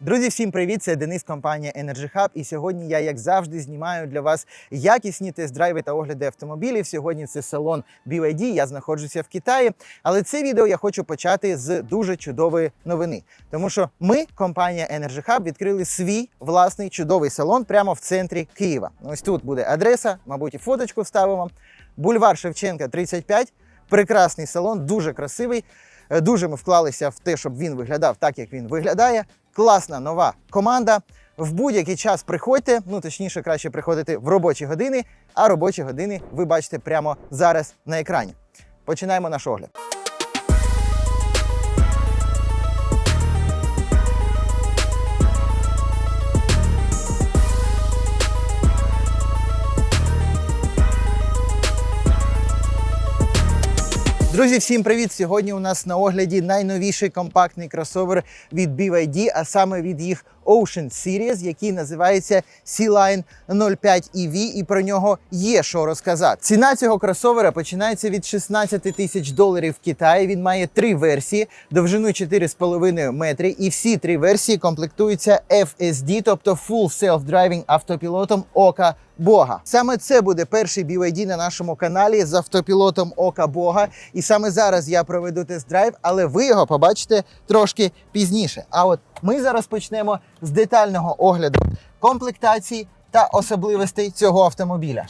Друзі, всім привіт! Це Денис, компанія Energy Hub. І сьогодні я, як завжди, знімаю для вас якісні тест-драйви та огляди автомобілів. Сьогодні це салон BYD, Я знаходжуся в Китаї. Але це відео я хочу почати з дуже чудової новини. Тому що ми, компанія Energy Hub, відкрили свій власний чудовий салон прямо в центрі Києва. Ось тут буде адреса, мабуть, і фоточку вставимо. Бульвар Шевченка, 35. Прекрасний салон, дуже красивий. Е, Дуже ми вклалися в те, щоб він виглядав так, як він виглядає. Класна нова команда. В будь-який час приходьте, ну точніше, краще приходити в робочі години, а робочі години ви бачите прямо зараз на екрані. Починаємо наш огляд. Друзі, всім привіт! Сьогодні у нас на огляді найновіший компактний кросовер від BYD, а саме від їх Ocean Series, який називається Sea-Line 05 EV, і про нього є що розказати. Ціна цього кросовера починається від 16 тисяч доларів в Китаї. Він має три версії, довжину 4,5 метри, і всі три версії комплектуються FSD, тобто Full Self-Driving автопілотом Ока Бога. Саме це буде перший BYD на нашому каналі з автопілотом Ока Бога. І саме зараз я проведу тест-драйв, але ви його побачите трошки пізніше. А от ми зараз почнемо з детального огляду комплектації та особливостей цього автомобіля.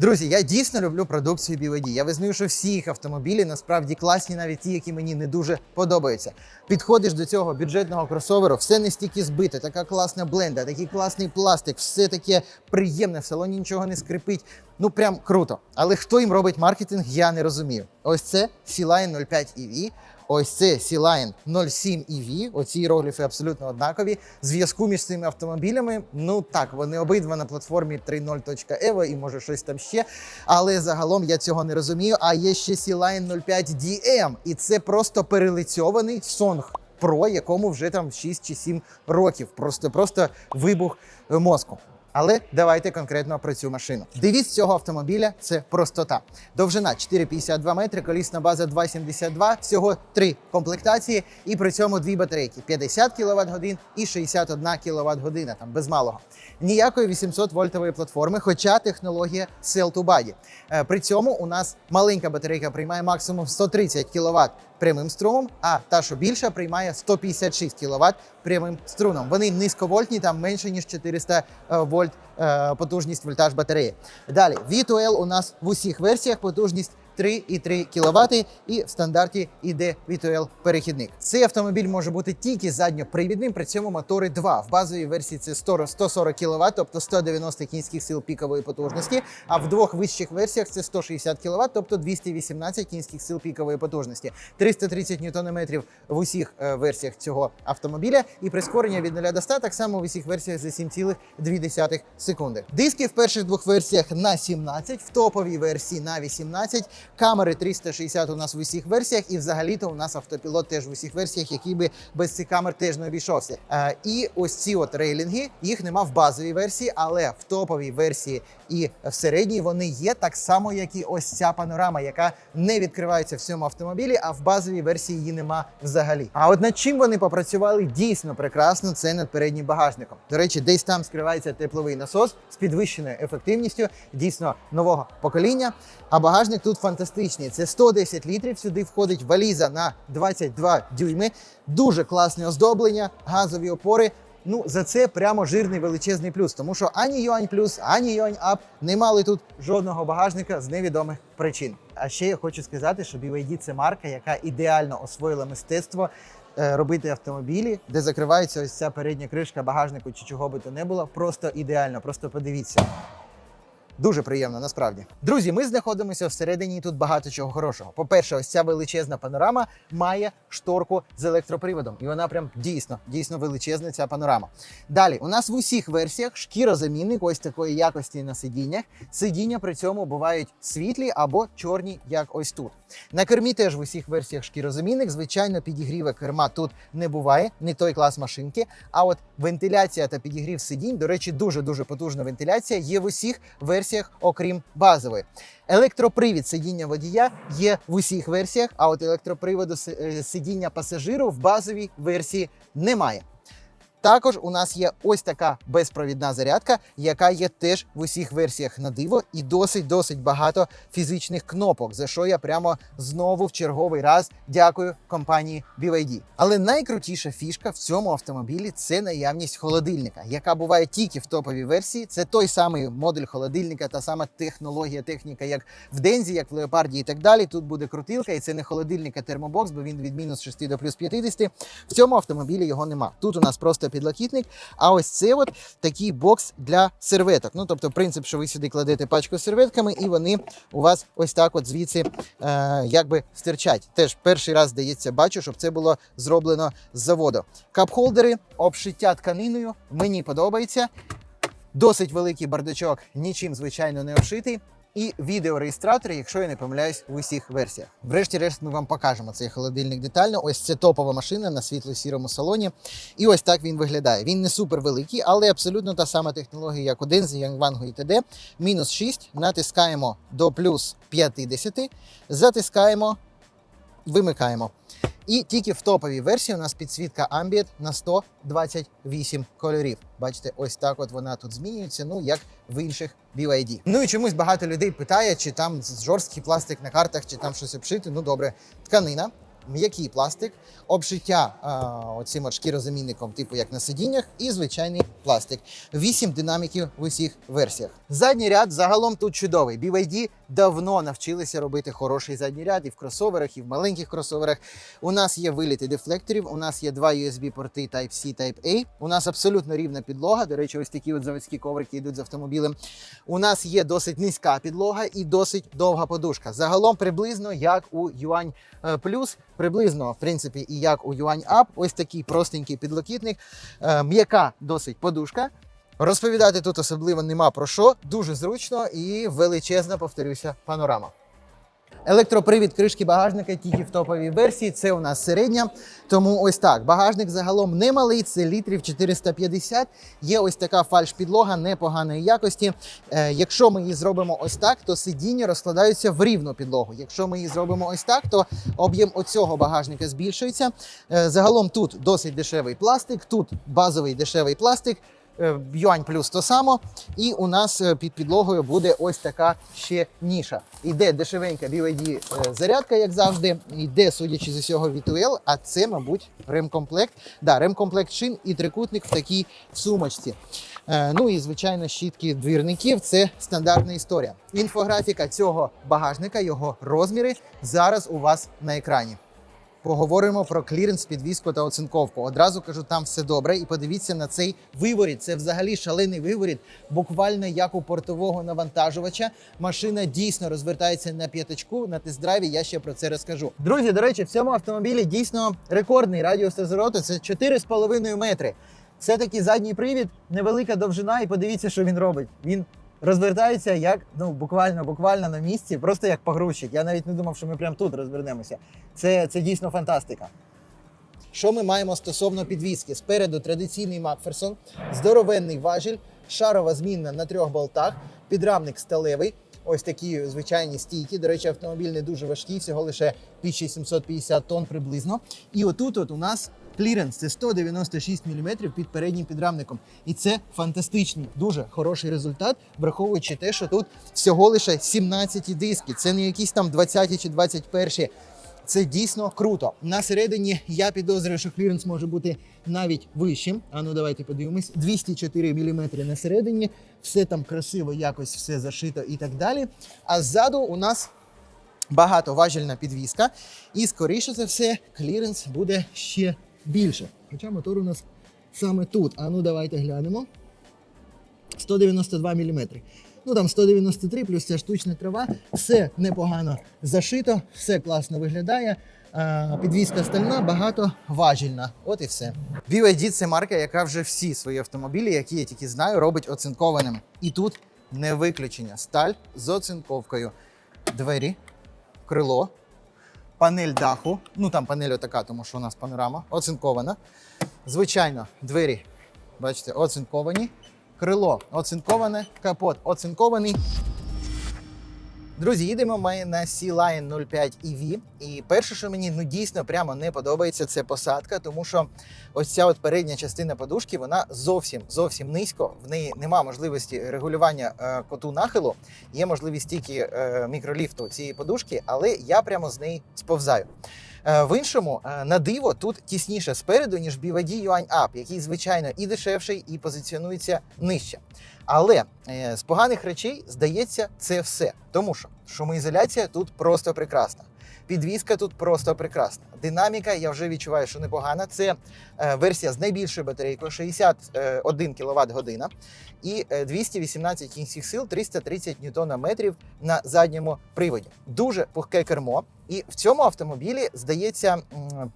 Друзі, я дійсно люблю продукцію BYD. Я визнаю, що всі їх автомобілі насправді класні, навіть ті, які мені не дуже подобаються. Підходиш до цього бюджетного кросоверу, все настільки збите, така класна бленда, такий класний пластик, все таке приємне, в салоні нічого не скрипить. Ну прям круто. Але хто їм робить маркетинг, я не розумію. Ось це Sea-Line 05 EV. Ось це Sea-Line 07 EV. Оці іерогліфи абсолютно однакові. Зв'язку між цими автомобілями, ну так, вони обидва на платформі 3.0.evo і може щось там ще. Але загалом я цього не розумію. А є ще Sea-Line 05 DM, і це просто перелицьований Song Pro, якому вже там 6 чи 7 років. Просто просто вибух мозку. Але давайте конкретно про цю машину. Девіз цього автомобіля це простота. Довжина 4,52 метри, колісна база 2,72, всього три комплектації, і при цьому дві батарейки 50 кВт годин і 61 кВт година, там без малого. Ніякої 800 вольтової платформи, хоча технологія Cell to Body. Е, При цьому у нас маленька батарейка приймає максимум 130 кВт прямим струмом, а та, що більша, приймає 156 кВт прямим струном. Вони низьковольтні, там менше ніж 400 е, вольт е, потужність вольтаж батареї. Далі V2L у нас в усіх версіях потужність 3,3 кВт і в стандарті йде V2L перехідник. Цей автомобіль може бути тільки задньопривідним, при цьому мотори 2. В базовій версії це 100 140 кВт, тобто 190 кінських сил пікової потужності. А в двох вищих версіях це 160 кВт, тобто 218 кінських сил пікової потужності, 330 Нм в усіх е, версіях цього автомобіля, і прискорення від 0 до 100 так само в усіх версіях за 7,2 секунди. Диски в перших двох версіях на 17, в топовій версії на 18. Камери 360 у нас в усіх версіях, і взагалі-то у нас автопілот теж в усіх версіях, який би без цих камер теж не обійшовся. Е, і ось ці от рейлінги, їх нема в базовій версії, але в топовій версії і в середній вони є так само, як і ось ця панорама, яка не відкривається в цьому автомобілі, а в базовій версії її нема взагалі. А от над чим вони попрацювали дійсно прекрасно, це над переднім багажником. До речі, десь там скривається тепловий насос з підвищеною ефективністю, дійсно нового покоління. А багажник тут фантастичний. Це 110 літрів. Сюди входить валіза на 22 дюйми. Дуже класне оздоблення, газові опори. Ну, за це прямо жирний величезний плюс, тому що ані юань плюс, ані юань ап не мали тут жодного багажника з невідомих причин. А ще я хочу сказати, що BYD – це марка, яка ідеально освоїла мистецтво е, робити автомобілі, де закривається ось ця передня кришка багажнику чи чого би то не було. Просто ідеально, просто подивіться. Дуже приємно, насправді. Друзі, ми знаходимося всередині і тут багато чого хорошого. По-перше, ось ця величезна панорама має шторку з електроприводом, і вона прям дійсно, дійсно величезна ця панорама. Далі, у нас в усіх версіях шкірозамінник ось такої якості на сидіннях. Сидіння при цьому бувають світлі або чорні, як ось тут. На кермі теж в усіх версіях шкірозамінник. Звичайно, підігріва керма тут не буває, не той клас машинки. А от вентиляція та підігрів сидінь, до речі, дуже дуже потужна вентиляція є в усіх версіях версіях, окрім базової. Електропривід сидіння водія є в усіх версіях, а от електроприводу е, сидіння пасажиру в базовій версії немає. Також у нас є ось така безпровідна зарядка, яка є теж в усіх версіях на диво, і досить досить багато фізичних кнопок, за що я прямо знову в черговий раз дякую компанії BYD. Але найкрутіша фішка в цьому автомобілі це наявність холодильника, яка буває тільки в топовій версії. Це той самий модуль холодильника, та сама технологія, техніка, як в Дензі, як в Леопарді і так далі. Тут буде крутилка, і це не холодильник, а термобокс, бо він від мінус 6 до плюс 50. В цьому автомобілі його нема. Тут у нас просто підлокітник. А ось це от такий бокс для серветок. Ну тобто, принцип, що ви сюди кладете пачку з серветками, і вони у вас ось так, от звідси е, якби стирчать. Теж перший раз здається, бачу, щоб це було зроблено з заводу. Кап-холдери, обшиття тканиною. Мені подобається. Досить великий бардачок, нічим звичайно не обшитий. І відеореєстратор, якщо я не помиляюсь, в усіх версіях. Врешті-решт, ми вам покажемо цей холодильник детально. Ось це топова машина на світло-сірому салоні. І ось так він виглядає. Він не супер великий, але абсолютно та сама технологія, як один з Янгвангу і т.д. Мінус 6, натискаємо до плюс 50, затискаємо, вимикаємо. І тільки в топовій версії у нас підсвітка Ambient на 128 кольорів. Бачите, ось так от вона тут змінюється, ну як в інших BYD. Ну і чомусь багато людей питає, чи там жорсткий пластик на картах, чи там щось обшити. Ну добре, тканина. М'який пластик, обшиття а, оцим шкірозамінником, типу як на сидіннях, і звичайний пластик. Вісім динаміків в усіх версіях. Задній ряд загалом тут чудовий. BYD давно навчилися робити хороший задній ряд і в кросоверах, і в маленьких кросоверах. У нас є виліти дефлекторів, у нас є два USB-порти Type-C, Type-A. У нас абсолютно рівна підлога. До речі, ось такі от заводські коврики йдуть з автомобілем. У нас є досить низька підлога і досить довга подушка. Загалом приблизно як у Юань е, Плюс, приблизно в принципі і як у Юань Up. Ось такий простенький підлокітник, Е, м'яка досить подушка. Розповідати тут особливо нема про що. Дуже зручно і величезна, повторюся, панорама. Електропривід кришки багажника тільки в топовій версії. Це у нас середня. Тому ось так. Багажник загалом не малий, це літрів 450. Є ось така фальш-підлога непоганої якості. Е, якщо ми її зробимо ось так, то сидіння розкладаються в рівну підлогу. Якщо ми її зробимо ось так, то об'єм оцього багажника збільшується. Е, загалом тут досить дешевий пластик, тут базовий дешевий пластик. Е, Юань плюс то само. І у нас е, під підлогою буде ось така ще ніша. Іде дешевенька BYD е, зарядка, як завжди. Йде, судячи з усього, V2L, а це, мабуть, ремкомплект. Да, ремкомплект шин і трикутник в такій сумочці. Ну і звичайно, щітки двірників це стандартна історія. Інфографіка цього багажника, його розміри зараз у вас на екрані. Поговоримо про кліренс, підвізку та оцинковку. Одразу кажу, там все добре. І подивіться на цей виворіт. Це взагалі шалений виворіт, буквально як у портового навантажувача. Машина дійсно розвертається на п'ятачку на тест-драйві. Я ще про це розкажу. Друзі, до речі, в цьому автомобілі дійсно рекордний радіус розвороту. Це 4,5 метри. Це такий задній привід, невелика довжина, і подивіться, що він робить. Він розвертається як ну буквально буквально на місці, просто як погрузчик. Я навіть не думав, що ми прямо тут розвернемося. Це, це дійсно фантастика. Що ми маємо стосовно підвіски? Спереду традиційний Макферсон, здоровенний важіль, шарова змінна на трьох болтах, підрамник сталевий. Ось такі звичайні стійки. До речі, автомобіль не дуже важкий, всього лише 1750 тонн приблизно. І отут от у нас кліренс це 196 мм під переднім підрамником. І це фантастичний, дуже хороший результат, враховуючи те, що тут всього лише 17 диски. Це не якісь там 20 чи 21. Це дійсно круто. На середині я підозрюю, що кліренс може бути навіть вищим. А ну давайте подивимось. 204 мм на середині. Все там красиво, якось все зашито і так далі. А ззаду у нас багатоважільна підвіска. І скоріше за все, кліренс буде ще більше. Хоча мотор у нас саме тут. А ну давайте глянемо. 192 мм. Ну там 193 плюс ця штучна трава. Все непогано зашито, все класно виглядає. Підвізка стальна, багато важільна. От і все. BYD – це марка, яка вже всі свої автомобілі, які я тільки знаю, робить оцинкованими. І тут не виключення. Сталь з оцинковкою. Двері, крило, панель даху. Ну там панель отака, тому що у нас панорама, оцинкована. Звичайно, двері, бачите, оцинковані. крило оцинковане, капот оцинкований. Друзі, їдемо ми на Sea-Line 05 EV. І перше, що мені ну дійсно прямо не подобається, це посадка, тому що ось ця от передня частина подушки вона зовсім зовсім низько. В неї нема можливості регулювання е, коту нахилу. Є можливість тільки е, мікроліфту цієї подушки, але я прямо з неї сповзаю. Е, В іншому, е, на диво, тут тісніше спереду, ніж BYD Yuan Up, який, звичайно, і дешевший, і позиціонується нижче. Але е, з поганих речей здається це все. Тому що шумоізоляція тут просто прекрасна. Підвізка тут просто прекрасна. Динаміка, я вже відчуваю, що непогана. Це е, версія з найбільшою батарейкою 61 кВт година і е, 218 кінських сил, 330 ньютона метрів на задньому приводі. Дуже пухке кермо. І в цьому автомобілі, здається,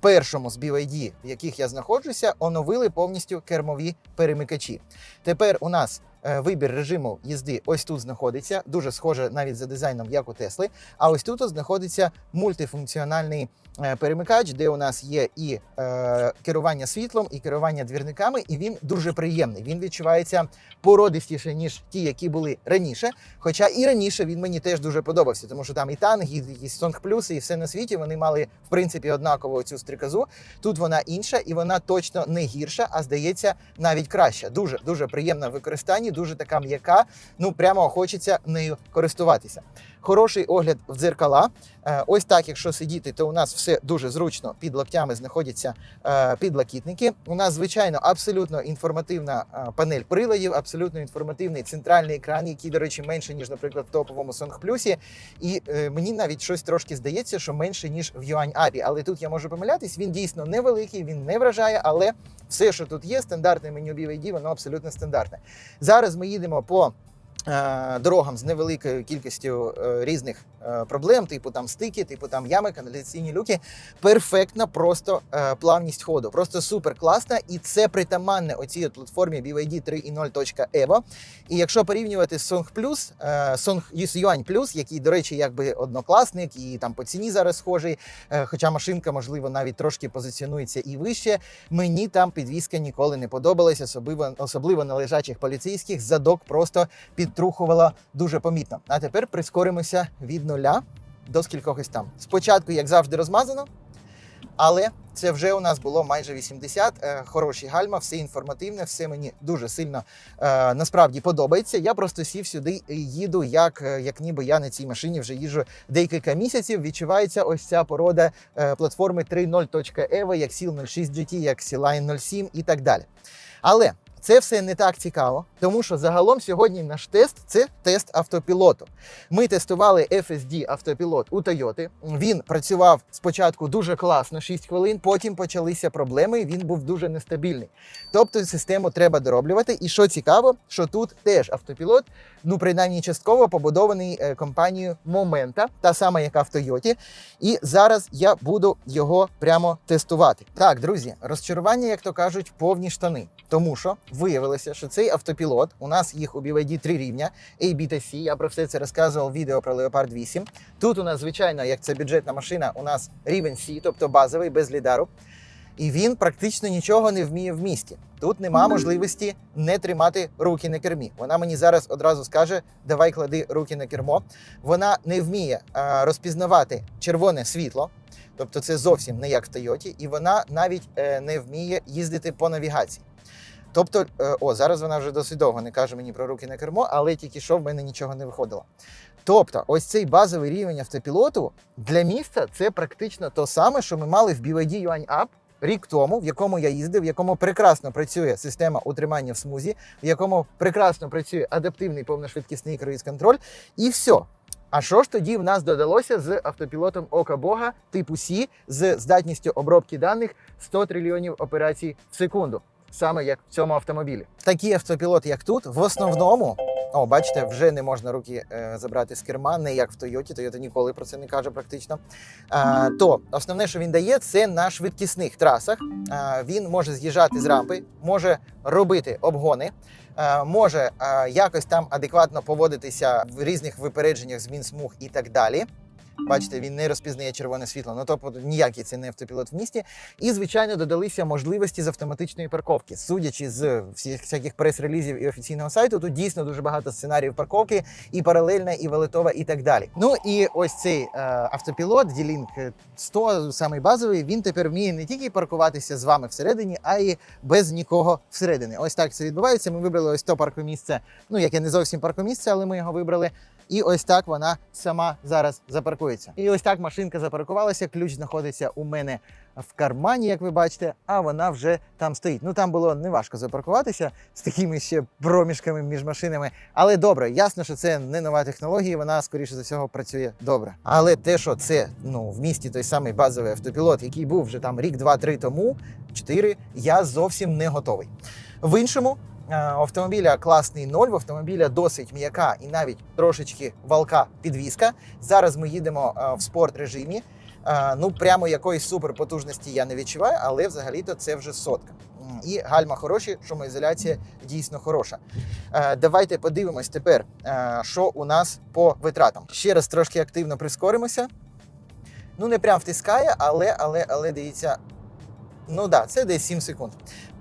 першому з BYD, в яких я знаходжуся, оновили повністю кермові перемикачі. Тепер у нас е, вибір режиму їзди ось тут знаходиться, дуже схоже навіть за дизайном, як у Тесли. А ось тут знаходиться мультифункціональний е, перемикач, де у нас є і е, керування світлом, і керування двірниками, і він дуже приємний. Він відчувається породистіше, ніж ті, які були раніше. Хоча і раніше він мені теж дуже подобався, тому що там і танк, і якісь Сонг плюси, і все на світі вони мали в принципі однакову цю стріказу. Тут вона інша, і вона точно не гірша, а здається навіть краща. Дуже дуже приємна в використанні, дуже така м'яка. Ну прямо хочеться нею користуватися. Хороший огляд в дзеркала. Е, Ось так, якщо сидіти, то у нас все дуже зручно. Під локтями знаходяться е, підлокітники. У нас, звичайно, абсолютно інформативна е, панель приладів, абсолютно інформативний центральний екран, який, до речі, менше ніж, наприклад, в топовому Song Plus. І мені навіть щось трошки здається, що менше ніж в Yuan App. Але тут я можу помилятись. Він дійсно невеликий, він не вражає, але все, що тут є, стандартне меню BYD, воно абсолютно стандартне. Зараз ми їдемо по дорогам з невеликою кількістю е, різних е, проблем, типу там стики, типу там ями, каналізаційні люки. Перфектна просто е, плавність ходу. Просто супер класна. І це притаманне оцій платформі BYD 3.0.evo. І якщо порівнювати з Song Plus, е, Song Yuan Plus, який, до речі, якби однокласник, і там по ціні зараз схожий, е, хоча машинка, можливо, навіть трошки позиціонується і вище. Мені там підвізка ніколи не подобалася, особливо, особливо на лежачих поліцейських. Задок просто підтрухувала дуже помітно. А тепер прискоримося від нуля до скількохось там. Спочатку, як завжди, розмазано, але це вже у нас було майже 80. Е, Хороші гальма, все інформативне, все мені дуже сильно е, насправді подобається. Я просто сів сюди і їду, як, е, як ніби я на цій машині вже їжджу декілька місяців. Відчувається ось ця порода платформи 3.0.evo, як SEAL 06 GT, як Sea-Line 07 і так далі. Але це все не так цікаво, тому що загалом сьогодні наш тест це тест автопілоту. Ми тестували FSD автопілот у Toyota. Він працював спочатку дуже класно, 6 хвилин, потім почалися проблеми, і він був дуже нестабільний. Тобто систему треба дороблювати. І що цікаво, що тут теж автопілот, ну принаймні частково побудований е, компанією Momenta, та сама, яка в Toyota. І зараз я буду його прямо тестувати. Так, друзі, розчарування, як то кажуть, повні штани. Тому що виявилося, що цей автопілот у нас їх у BYD три рівня A, B та C. Я про все це розказував в відео про Leopard 8. Тут у нас, звичайно, як це бюджетна машина, у нас рівень C, тобто базовий без лідару. І він практично нічого не вміє в місті. Тут нема можливості не тримати руки на кермі. Вона мені зараз одразу скаже: давай клади руки на кермо. Вона не вміє а, розпізнавати червоне світло. Тобто це зовсім не як в Тойоті, і вона навіть е, не вміє їздити по навігації. Тобто, е, о, зараз вона вже досить довго не каже мені про руки на кермо, але тільки що в мене нічого не виходило. Тобто, ось цей базовий рівень автопілоту для міста це практично то саме, що ми мали в BYD Yuan Up рік тому, в якому я їздив, в якому прекрасно працює система утримання в смузі, в якому прекрасно працює адаптивний повношвидкісний круїз-контроль, і все. А що ж тоді в нас додалося з автопілотом Ока Бога типу Сі з здатністю обробки даних 100 трильйонів операцій в секунду, саме як в цьому автомобілі? Такі автопілоти, як тут, в основному. О, бачите, вже не можна руки е, забрати з керма, не як в Тойоті. Тойота ніколи про це не каже практично. А, то основне, що він дає, це на швидкісних трасах. А, він може з'їжджати з рампи, може робити обгони, а, може а, якось там адекватно поводитися в різних випередженнях змін смуг і так далі. Бачите, він не розпізнає червоне світло. Ну тобто ніякий це не автопілот в місті. І звичайно додалися можливості з автоматичної парковки. Судячи з всіх всяких прес-релізів і офіційного сайту, тут дійсно дуже багато сценаріїв парковки, і паралельна, і валетова, і так далі. Ну і ось цей е, автопілот D-Link 100, самий базовий, він тепер вміє не тільки паркуватися з вами всередині, а й без нікого всередині. Ось так це відбувається. Ми вибрали ось то паркомісце. Ну яке не зовсім паркомісце, але ми його вибрали. І ось так вона сама зараз запаркується. І ось так машинка запаркувалася. Ключ знаходиться у мене в кармані, як ви бачите, а вона вже там стоїть. Ну там було неважко запаркуватися з такими ще проміжками між машинами. Але добре, ясно, що це не нова технологія, вона скоріше за всього працює добре. Але те, що це ну в місті той самий базовий автопілот, який був вже там рік, два-три тому, чотири, я зовсім не готовий. В іншому. Е, Автомобіля класний ноль, в автомобіля досить м'яка і навіть трошечки валка підвіска. Зараз ми їдемо е, в спорт режимі. Е, Ну, прямо якоїсь суперпотужності я не відчуваю, але взагалі-то це вже сотка. І гальма хороші, шумоізоляція дійсно хороша. Давайте подивимось тепер, що у нас по витратам. Ще раз трошки активно прискоримося. Ну, не прям втискає, але, але, але дивіться. Ну так, да, це десь 7 секунд.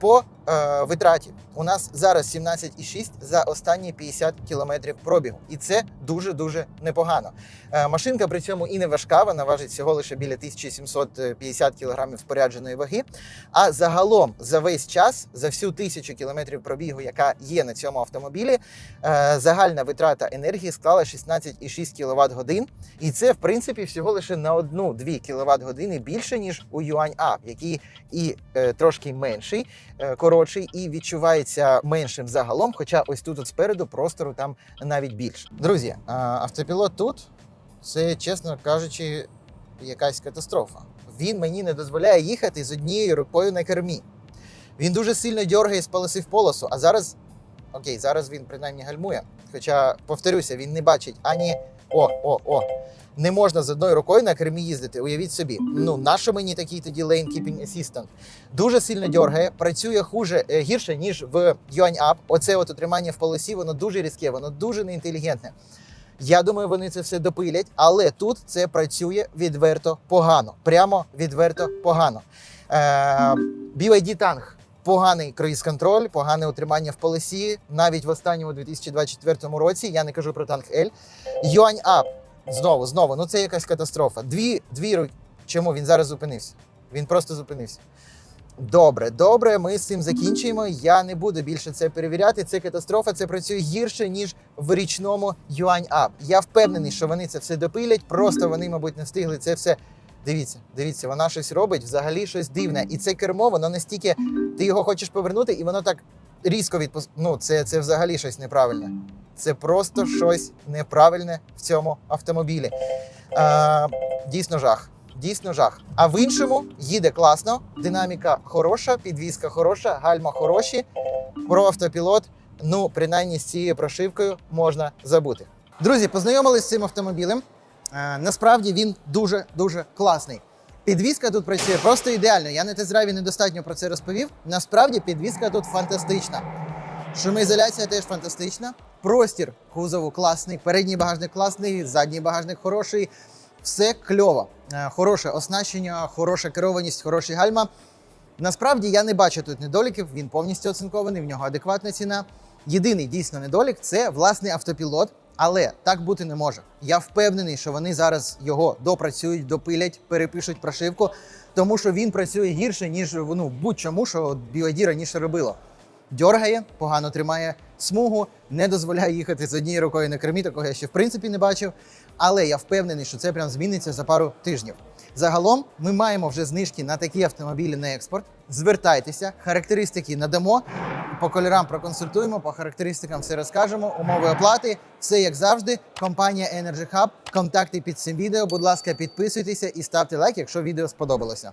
По е, витраті у нас зараз 17,6 за останні 50 кілометрів пробігу. І це дуже-дуже непогано. Е, машинка при цьому і не важка, вона важить всього лише біля 1750 кілограмів спорядженої ваги. А загалом за весь час, за всю тисячу кілометрів пробігу, яка є на цьому автомобілі, е, загальна витрата енергії склала 16,6 кВт годин. І це, в принципі, всього лише на 1-2 кВт години більше, ніж у Yuan Up, який і е, трошки менший, коротший, і відчувається меншим загалом. Хоча ось тут от спереду простору там навіть більше. Друзі, автопілот тут це, чесно кажучи, якась катастрофа. Він мені не дозволяє їхати з однією рукою на кермі. Він дуже сильно дьоргає з полоси в полосу, а зараз. Окей, зараз він принаймні гальмує. Хоча, повторюся, він не бачить ані. О, о, о. Не можна з одною рукою на кермі їздити. Уявіть собі. Ну, нащо мені такий тоді Lane Keeping Assistant? Дуже сильно дьоргає, працює хуже е, гірше, ніж в Yuan Up. Оце от утримання в полосі, воно дуже різке, воно дуже неінтелігентне. Я думаю, вони це все допилять, але тут це працює відверто погано. Прямо відверто погано. Е, BYD Tang поганий круїз-контроль, погане утримання в полосі. Навіть в останньому 2024 році я не кажу про танк L. Yuan Up. Знову, знову, ну це якась катастрофа. Дві, дві ру- Чому він зараз зупинився? Він просто зупинився. Добре, добре, ми з цим закінчуємо. Я не буду більше це перевіряти. Це катастрофа, це працює гірше, ніж в річному Yuan Up. Я впевнений, що вони це все допилять. Просто вони, мабуть, не встигли це все. Дивіться, дивіться, вона щось робить, взагалі щось дивне. І це кермо, воно настільки. Ти його хочеш повернути, і воно так різко відпус... Ну, це, це взагалі щось неправильне. Це просто щось неправильне в цьому автомобілі. Е, дійсно жах. Дійсно жах. А в іншому їде класно, динаміка хороша, підвізка хороша, гальма хороші. Про автопілот, ну, принаймні з цією прошивкою можна забути. Друзі, познайомились з цим автомобілем. Е, насправді він дуже дуже класний. Підвізка тут працює просто ідеально. Я не те зря недостатньо про це розповів. Насправді підвізка тут фантастична. Шумоізоляція теж фантастична. Простір кузову класний, передній багажник класний, задній багажник хороший. Все кльово. Е, Хороше оснащення, хороша керованість, хороші гальма. Насправді я не бачу тут недоліків, він повністю оцинкований, в нього адекватна ціна. Єдиний дійсно недолік це власний автопілот, але так бути не може. Я впевнений, що вони зараз його допрацюють, допилять, перепишуть прошивку, тому що він працює гірше, ніж ну, будь-чому, що BYD раніше робило. Дьоргає, погано тримає смугу, не дозволяє їхати з однією рукою на кермі, такого я ще в принципі не бачив. Але я впевнений, що це прям зміниться за пару тижнів. Загалом ми маємо вже знижки на такі автомобілі на експорт. Звертайтеся, характеристики надамо. По кольорам проконсультуємо, по характеристикам все розкажемо. Умови оплати, все як завжди. Компанія Energy Hub. Контакти під цим відео. Будь ласка, підписуйтеся і ставте лайк, якщо відео сподобалося.